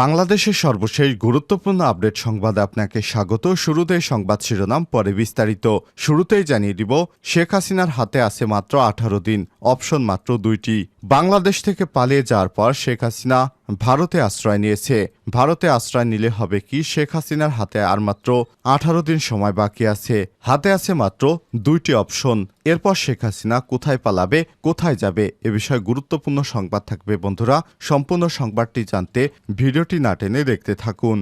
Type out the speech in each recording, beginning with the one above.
বাংলাদেশের সর্বশেষ গুরুত্বপূর্ণ আপডেট সংবাদে আপনাকে স্বাগত। শুরুতেই সংবাদ শিরোনাম, পরে বিস্তারিত। শুরুতেই জানিয়ে দিব, শেখ হাসিনার হাতে আছে মাত্র আঠারো দিন, অপশন মাত্র দুইটি। বাংলাদেশ থেকে পালিয়ে যাওয়ার পর শেখ হাসিনা ভারতে আশ্রয় নিয়েছে। ভারতে আশ্রয় নিলে হবে কি? শেখ হাসিনার হাতে আর মাত্র আঠারো দিন সময় বাকি আছে। হাতে আছে মাত্র দুইটি অপশন। এরপর শেখ হাসিনা কোথায় পালাবে, কোথায় যাবে, এ বিষয়ে গুরুত্বপূর্ণ সংবাদ থাকবে বন্ধুরা। সম্পূর্ণ সংবাদটি জানতে ভিডিওটি না টেনে দেখতে থাকুন।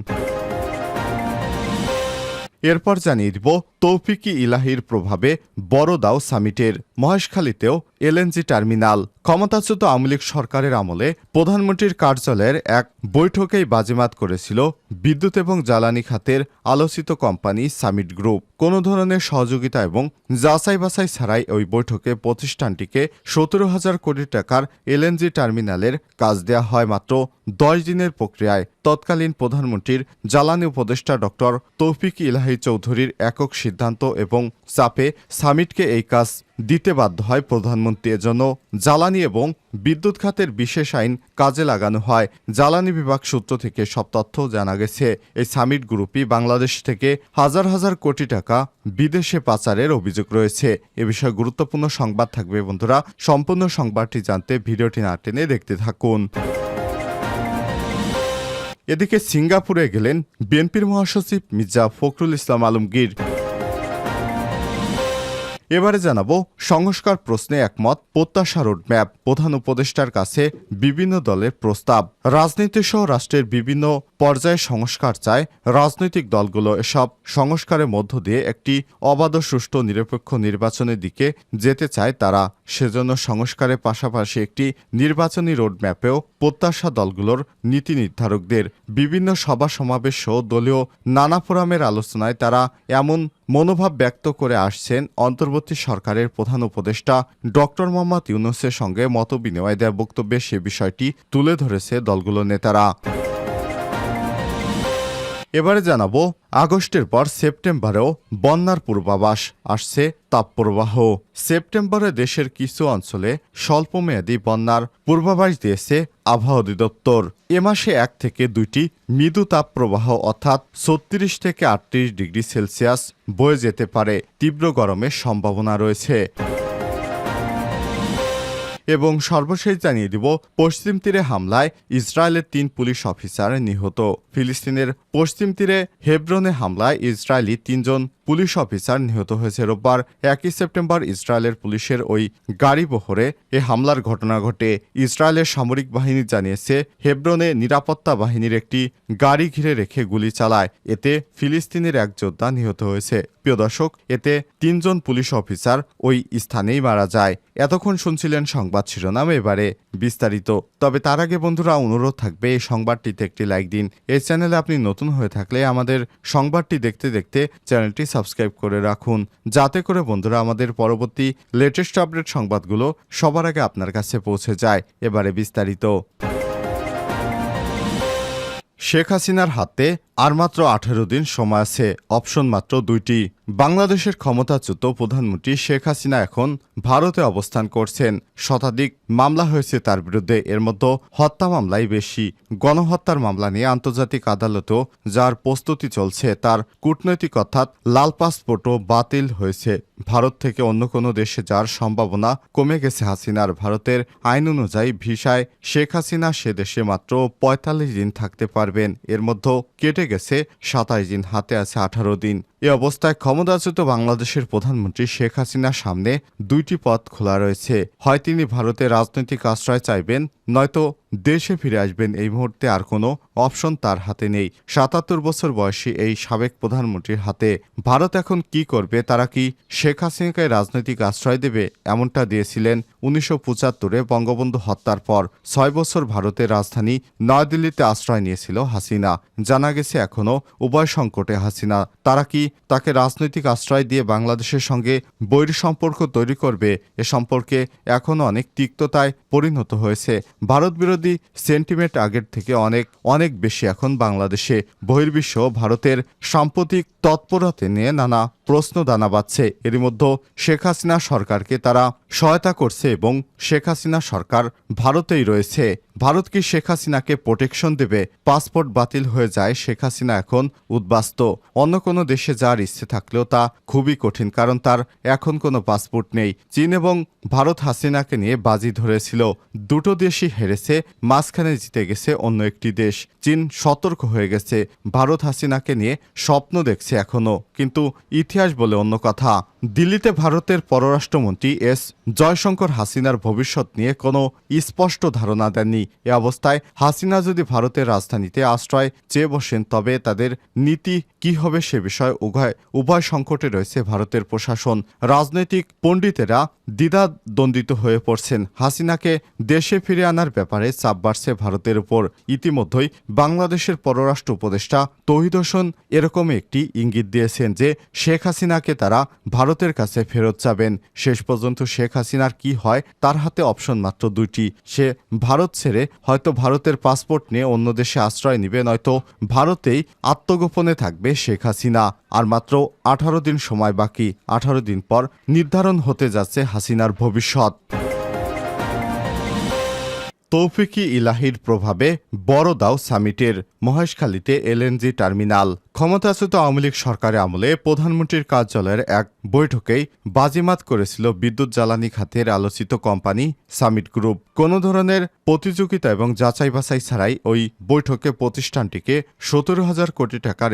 এরপর জানিয়ে দিব তৌফিকি ইলাহির প্রভাবে বড় দাও সামিটের মহেশখালীতেও এলএনজি টার্মিনাল। ক্ষমতাচ্যুত আওয়ামী লীগ সরকারের আমলে প্রধানমন্ত্রীর কার্যালয়ের এক বৈঠকেই বাজিমাত করেছিল বিদ্যুৎ এবং জ্বালানি খাতের আলোচিত কোম্পানি সামিট গ্রুপ। কোনো ধরনের সহযোগিতা এবং যাচাই বাছাই ছাড়াই ওই বৈঠকে প্রতিষ্ঠানটিকে সতেরো হাজার কোটি টাকার এলএনজি টার্মিনালের কাজ দেয়া হয় মাত্র দশ দিনের প্রক্রিয়ায়। তৎকালীন প্রধানমন্ত্রীর জ্বালানি উপদেষ্টা ডক্টর তৌফিক ইলাহি চৌধুরীর একক সিদ্ধান্ত এবং চাপে সামিটকে এই কাজ দিতে বাধ্য হয় প্রধানমন্ত্রী। এজন্য জ্বালানি এবং বিদ্যুৎ খাতের বিশেষ আইন কাজে লাগানো হয়। জ্বালানি বিভাগ সূত্র থেকে সব তথ্য জানা গেছে, এই সামিট গ্রুপই বাংলাদেশ থেকে হাজার হাজার কোটি টাকা বিদেশে পাচারের অভিযোগ রয়েছে। এ বিষয়ে গুরুত্বপূর্ণ সংবাদ থাকবে বন্ধুরা। সম্পূর্ণ সংবাদটি জানতে ভিডিওটি না টেনে দেখতে থাকুন। এদিকে সিঙ্গাপুরে গেলেন বিএনপির মহাসচিব মির্জা ফখরুল ইসলাম আলমগীর। এবারে জানাব সংস্কার প্রশ্নে একমত প্রত্যাশা রোডম্যাপ। প্রধান উপদেষ্টার কাছে বিভিন্ন দলের প্রস্তাব। রাজনীতি সহ রাষ্ট্রের বিভিন্ন পর্যায়ে সংস্কার চায় রাজনৈতিক দলগুলো। এসব সংস্কারের মধ্য দিয়ে একটি অবাধ সুষ্ঠু নিরপেক্ষ নির্বাচনের দিকে যেতে চায় তারা। সেজন্য সংস্কারের পাশাপাশি একটি নির্বাচনী রোডম্যাপেও প্রত্যাশা দলগুলোর নীতি নির্ধারকদের। বিভিন্ন সভা সমাবেশ সহ দলীয় নানা ফোরামের আলোচনায় তারা এমন মনোভাব ব্যক্ত করে আসছেন অন্তর্বর্তী সরকারের প্রধান উপদেষ্টা ডক্টর মোহাম্মদ ইউনুসের সঙ্গে মত মতবিনিময় দেওয়া বক্তব্যে সে বিষয়টি তুলে ধরেছে দলগুলোর নেতারা। এবারে জানাব, আগস্টের পর সেপ্টেম্বরেও বন্যার পূর্বাভাস আসছে তাপপ্রবাহ। সেপ্টেম্বরে দেশের কিছু অঞ্চলে স্বল্পমেয়াদী বন্যার পূর্বাভাস দিয়েছে আবহাওয়া অধিদপ্তর। এ মাসে এক থেকে দুইটি মৃদু তাপপ্রবাহ অর্থাৎ ছত্রিশ থেকে আটত্রিশ ডিগ্রি সেলসিয়াস বয়ে যেতে পারে। তীব্র গরমের সম্ভাবনা রয়েছে। এবং সর্বশেষ জানিয়ে দিব, পশ্চিম তীরে হামলায় ইসরায়েলের তিন পুলিশ অফিসার নিহত। ফিলিস্তিনের পশ্চিম তীরে হেব্রনে হামলায় ইসরায়েলি তিনজন পুলিশ অফিসার নিহত হয়েছে রোববার। একই সেপ্টেম্বর ইসরায়েলের পুলিশের ওই গাড়ি বহরে এ হামলার ঘটনা ঘটে। ইসরায়েলের সামরিক বাহিনী জানিয়েছে, হেব্রনে নিরাপত্তা বাহিনীর একটি গাড়ি ঘিরে রেখে গুলি চালায়। এতে ফিলিস্তিনের এক যোদ্ধা নিহত হয়েছে। প্রিয় দর্শক, এতে তিনজন পুলিশ অফিসার ওই স্থানেই মারা যায়। এতক্ষণ শুনছিলেন সংবাদ। শিরোনাম এবারে বিস্তারিত। তবে তার আগে বন্ধুরা অনুরোধ থাকবে, এই সংবাদটিতে একটি লাইক দিন। এই চ্যানেলে আপনি নতুন হয়ে থাকলে আমাদের সংবাদটি দেখতে দেখতে চ্যানেলটি সাবস্ক্রাইব করে রাখুন। যাতে করে বন্ধুরা আমাদের পরবর্তী লেটেস্ট আপডেট সংবাদগুলো সবার আগে আপনার কাছে পৌঁছে যায়। এবারে বিস্তারিত। শেখ হাসিনার হাতে আর মাত্র আঠেরো দিন সময় আছে, অপশন মাত্র দুইটি। বাংলাদেশের ক্ষমতাচ্যুত প্রধানমন্ত্রী শেখ হাসিনা এখন ভারতে অবস্থান করছেন। শতাধিক মামলা হয়েছে তার বিরুদ্ধে। এর মধ্যে হত্যা মামলাই বেশি, গণহত্যার মামলা নিয়ে আন্তর্জাতিক আদালতেও যার প্রস্তুতি চলছে, তার কূটনৈতিক অর্থাৎ লাল পাসপোর্টও বাতিল হয়েছে। ভারত থেকে অন্য কোনো দেশে যাওয়ার সম্ভাবনা কমে গেছে হাসিনার। ভারতের আইন অনুযায়ী ভিসায় শেখ হাসিনা সে দেশে মাত্র পঁয়তাল্লিশ দিন থাকতে পারবেন। এর মধ্যে কেটে গেছে সাতাশ দিন, হাতে আছে আঠারো দিন। এ অবস্থায় ক্ষমতাচ্যুত বাংলাদেশের প্রধানমন্ত্রী শেখ হাসিনার সামনে দুইটি পথ খোলা রয়েছে। হয় তিনি ভারতের রাজনৈতিক আশ্রয় চাইবেন, নয়তো দেশে ফিরে আসবেন এই মুহূর্তে আর কোনো অপশন তার হাতে নেই। সাতাত্তর বছর বয়সী এই সাবেক প্রধানমন্ত্রীর হাতে ভারত এখন কি করবে, তারা কি শেখ হাসিনাকে রাজনৈতিক আশ্রয় দেবে এমনটা দিয়েছিলেন উনিশশো পঁচাত্তরে বঙ্গবন্ধু হত্যার পর। ছয় বছর ভারতের রাজধানী নয়াদিল্লিতে আশ্রয় নিয়েছিল হাসিনা। জানা গেছে এখনও উভয় সংকটে হাসিনা। তারা কি তাকে রাজনৈতিক আশ্রয় দিয়ে বাংলাদেশের সঙ্গে বৈর সম্পর্ক তৈরি করবে, এ সম্পর্কে এখনও অনেক তিক্ততায় পরিণত হয়েছে। ভারত বিরোধী যদি সেন্টিমেন্ট আগের থেকে অনেক অনেক বেশি এখন বাংলাদেশে বহির্বিশ্ব ভারতের সাম্প্রতিক তৎপরতা নিয়ে নানা প্রশ্ন দানা বাচ্ছে এরই মধ্যে শেখ হাসিনা সরকারকে তারা সহায়তা করছে এবং শেখ হাসিনা সরকার ভারতেই রয়েছে। ভারত কি শেখ হাসিনাকে প্রোটেকশন দেবে পাসপোর্ট বাতিল হয়ে যায়, শেখ হাসিনা এখন উদ্বাস্ত। অন্য কোনো দেশে যাওয়ার ইচ্ছে থাকলেও তা খুবই কঠিন, কারণ তার এখন কোনো পাসপোর্ট নেই। চীন এবং ভারত হাসিনাকে নিয়ে বাজি ধরেছিল। দুটো দেশই হেরেছে, মাঝখানে জিতে গেছে অন্য একটি দেশ। চীন সতর্ক হয়ে গেছে। ভারত হাসিনাকে নিয়ে স্বপ্ন দেখছে এখনও। কিন্তু ইতিহাস বলে অন্য কথা। দিল্লিতে ভারতের পররাষ্ট্রমন্ত্রী এস জয়শঙ্কর হাসিনার ভবিষ্যৎ নিয়ে কোনো স্পষ্ট ধারণা দেননি। এ অবস্থায় হাসিনা যদি ভারতের রাজধানীতে আশ্রয় চেয়ে বসেন, তবে তাদের নীতি কি হবে সে বিষয়ে উভয় উভয় সংকটে রয়েছে ভারতের প্রশাসন। রাজনৈতিক পণ্ডিতেরা দ্বিধা দ্বন্দ্বিত হয়ে পড়ছেন। হাসিনাকে দেশে ফিরে আনার ব্যাপারে চাপ বাড়ছে ভারতের উপর। ইতিমধ্যেই বাংলাদেশের পররাষ্ট্র উপদেষ্টা তহিদ হোসেন এরকম একটি ইঙ্গিত দিয়েছেন যে, শেখ হাসিনাকে তারা ভারতের কাছে ফেরত যাবেন। শেষ পর্যন্ত শেখ হাসিনার কি হয়, তার হাতে অপশন মাত্র দুইটি। সে ভারত ছেড়ে হয়তো ভারতের পাসপোর্ট নিয়ে অন্য দেশে আশ্রয় নেবে, নয়তো ভারতেই আত্মগোপনে থাকবে শেখ হাসিনা। আর মাত্র আঠারো দিন সময় বাকি। আঠারো দিন পর নির্ধারণ হতে যাচ্ছে হাসিনার ভবিষ্যৎ। তৌফিকি ইলাহির প্রভাবে বড় দাও সামিটের মহেশখালীতে এলএনজি টার্মিনাল। ক্ষমতাচ্যুত আওয়ামী লীগ সরকারের আমলে প্রধানমন্ত্রীর কার্যালয়ের এক বৈঠকেই বাজিমাত করেছিল বিদ্যুৎ জ্বালানি খাতের আলোচিত কোম্পানি সামিট গ্রুপ। কোনো ধরনের প্রতিযোগিতা এবং যাচাই বাছাই ছাড়াই ওই বৈঠকে প্রতিষ্ঠানটিকে সতেরো হাজার কোটি টাকার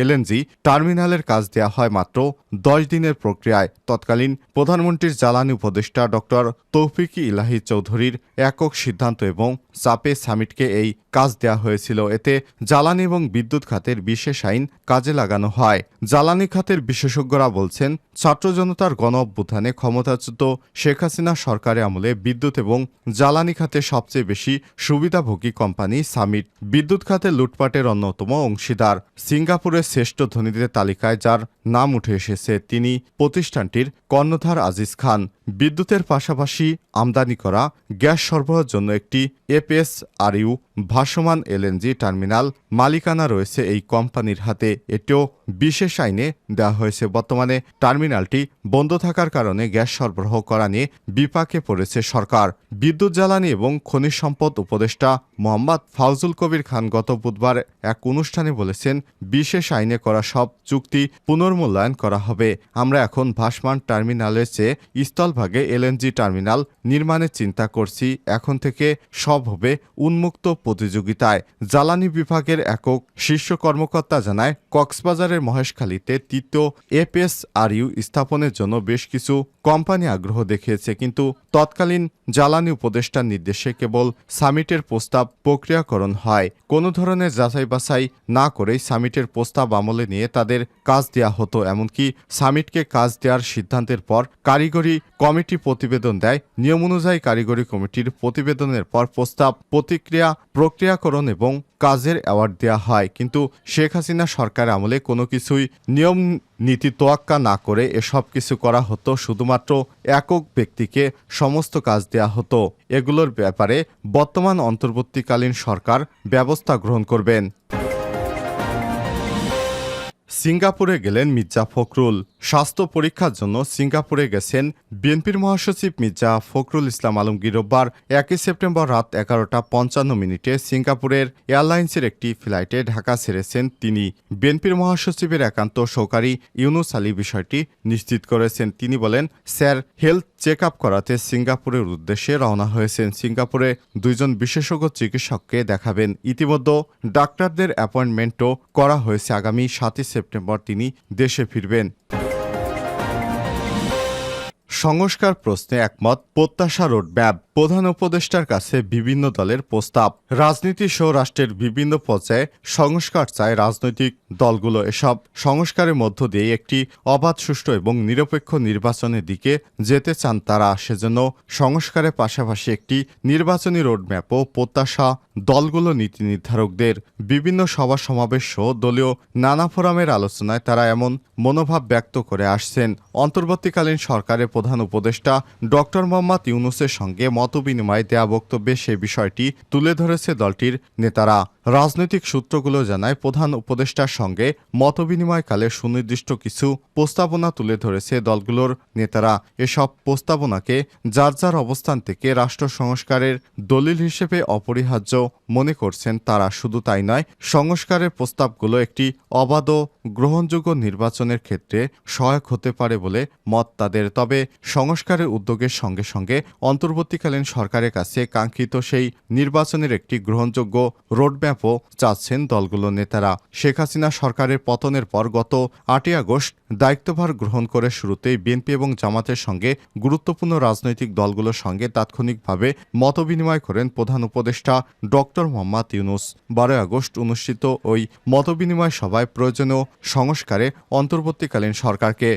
এলএনজি টার্মিনালের কাজ দেওয়া হয় মাত্র দশ দিনের প্রক্রিয়ায়। তৎকালীন প্রধানমন্ত্রীর জ্বালানি উপদেষ্টা ডক্টর তৌফিকি ইলাহি চৌধুরীর একক সিদ্ধান্ত এবং চাপে সামিটকে এই কাজ দেওয়া হয়েছিল। এতে জ্বালানি এবং বিদ্যুৎ খাতের বিশেষ আইন কাজে লাগানো হয়। জ্বালানি খাতের বিশেষজ্ঞরা বলছেন, ছাত্র জনতার গণ অভ্যুত্থানে ক্ষমতাচ্যুত শেখ হাসিনা সরকারের আমলে বিদ্যুৎ এবং জ্বালানি খাতে সবচেয়ে বেশি সুবিধাভোগী কোম্পানি সামিট। বিদ্যুৎ খাতে লুটপাটের অন্যতম অংশীদার। সিঙ্গাপুরের শ্রেষ্ঠ ধনীদের তালিকায় যার নাম উঠে এসেছে, তিনি প্রতিষ্ঠানটির কর্ণধার আজিজ খান বিদ্যুতের পাশাপাশি আমদানি করা গ্যাস সরবরাহের জন্য একটি এপিএস আর ভাসমান এলএনজি টার্মিনাল মালিকানা রয়েছে এই কোম্পানির হাতে। এটিও বিশেষ আইনে দেওয়া হয়েছে। বর্তমানে টার্মিনালটি বন্ধ থাকার কারণে গ্যাস সরবরাহ করা নিয়ে বিপাকে পড়েছে সরকার। বিদ্যুৎ জ্বালানি এবং খনিজ সম্পদ উপদেষ্টা মোহাম্মদ ফাউজুল কবির খান গত বুধবার এক অনুষ্ঠানে বলেছেন, বিশেষ আইনে করা সব চুক্তি পুনর্মূল্যায়ন করা হবে। আমরা এখন ভাসমান টার্মিনালের চেয়ে স্থলভাগে এলএনজি টার্মিনাল নির্মাণের চিন্তা করছি। এখন থেকে সব হবে উন্মুক্ত প্রতিযোগিতায়। জ্বালানি বিভাগের একক শীর্ষ কর্মকর্তা জানায়, কক্সবাজারের মহেশখালীতে তৃতীয় এপিএস আর ইউ স্থাপনের জন্য বেশ কিছু কোম্পানি আগ্রহ দেখিয়েছে, কিন্তু তৎকালীন জ্বালানি উপদেষ্টার নির্দেশে কেবল সামিটের প্রস্তাব প্রক্রিয়াকরণ হয়। কোনো ধরনের যাচাই বাছাই না করেই সামিটের প্রস্তাব আমলে নিয়ে তাদের কাজ দেওয়া হতো, এমনকি সামিটকে কাজ দেওয়ার সিদ্ধান্তের পর কারিগরি কমিটি প্রতিবেদন দেয়। নিয়ম অনুযায়ী কারিগরি কমিটির প্রতিবেদনের পর প্রস্তাব প্রতিক্রিয়া প্রক্রিয়াকরণ এবং কাজের অ্যাওয়ার্ড দেওয়া হয়। কিন্তু শেখ হাসিনা সরকার আমলে কোনো কিছুই নিয়ম, নীতি তোয়াক্কা না করে এসব কিছু করা হতো। শুধুমাত্র একক ব্যক্তিকে সমস্ত কাজ দেয়া হতো। এগুলোর ব্যাপারে বর্তমান অন্তর্বর্তীকালীন সরকার ব্যবস্থা গ্রহণ করবেন। সিঙ্গাপুরে গেলেন মির্জা ফখরুল। স্বাস্থ্য পরীক্ষার জন্য সিঙ্গাপুরে গেছেন বিএনপির মহাসচিব মির্জা ফখরুল ইসলাম আলমগীর রোববার, একই সেপ্টেম্বর রাত এগারোটা পঞ্চান্ন মিনিটে সিঙ্গাপুরের এয়ারলাইন্সের একটি ফ্লাইটে ঢাকা ছেড়েছেন তিনি। বিএনপির মহাসচিবের একান্ত সহকারী ইউনুস আলী বিষয়টি নিশ্চিত করেছেন। তিনি বলেন, স্যার, হেলথ চেক আপ করাতে সিঙ্গাপুরের উদ্দেশ্যে রওনা হয়েছেন। সিঙ্গাপুরে দুইজন বিশেষজ্ঞ চিকিৎসককে দেখাবেন। ইতিমধ্যে ডাক্তারদের অ্যাপয়েন্টমেন্টও করা হয়েছে আগামী সাতই সেপ্টেম্বর তিনি দেশে ফিরবেন। সংস্কার প্রশ্নে একমত প্রত্যাশা রোডম্যাপ। প্রধান উপদেষ্টার কাছে বিভিন্ন দলের প্রস্তাব। রাজনীতি সহ রাষ্ট্রের বিভিন্ন পর্যায়ে সংস্কার চায় রাজনৈতিক দলগুলো। এসব সংস্কারের মধ্য দিয়ে একটি অবাধ, সুষ্ঠু এবং নিরপেক্ষ নির্বাচনের দিকে যেতে চান তারা। সেজন্য সংস্কারের পাশাপাশি একটি নির্বাচনী রোডম্যাপও প্রত্যাশা দলগুলো নীতি নির্ধারকদের। বিভিন্ন সভা, সমাবেশ সহ দলীয় নানা ফোরামের আলোচনায় তারা এমন মনোভাব ব্যক্ত করে আসছেন। অন্তর্বর্তীকালীন সরকারের প্রধান উপদেষ্টা ডক্টর মোহাম্মদ ইউনুসের সঙ্গে মতবিনিময়ে দেয়া বক্তব্যে সে বিষয়টি তুলে ধরেছে দলটির নেতারা। রাজনৈতিক সূত্রগুলো জানায়, প্রধান উপদেষ্টার সঙ্গে মতবিনিময়কালে সুনির্দিষ্ট কিছু প্রস্তাবনা তুলে ধরেছে দলগুলোর নেতারা। এসব প্রস্তাবনাকে যার যার অবস্থান থেকে রাষ্ট্র সংস্কারের দলিল হিসেবে অপরিহার্য মনে করছেন তারা। শুধু তাই নয়, সংস্কারের প্রস্তাবগুলো একটি অবাধ গ্রহণযোগ্য নির্বাচনের ক্ষেত্রে সহায়ক হতে পারে বলে মত তাদের। তবে সংস্কারের উদ্যোগের সঙ্গে সঙ্গে অন্তর্বর্তীকালীন সরকারের কাছে কাঙ্ক্ষিত সেই নির্বাচনের একটি গ্রহণযোগ্য রোডম্যাপও চাচ্ছেন দলগুলোর নেতারা। শেখ হাসিনা সরকারের পতনের পর গত আটই আগস্ট দায়িত্বভার গ্রহণ করে শুরুতেই বিএনপি এবং জামাতের সঙ্গে গুরুত্বপূর্ণ রাজনৈতিক দলগুলোর সঙ্গে তাৎক্ষণিকভাবে মতবিনিময় করেন প্রধান উপদেষ্টা ডক্টর মোহাম্মদ ইউনুস। বারোই আগস্ট অনুষ্ঠিত ওই মতবিনিময় সভায় প্রয়োজনীয় সংস্কারে অন্তর্বর্তীকালীন সরকারকে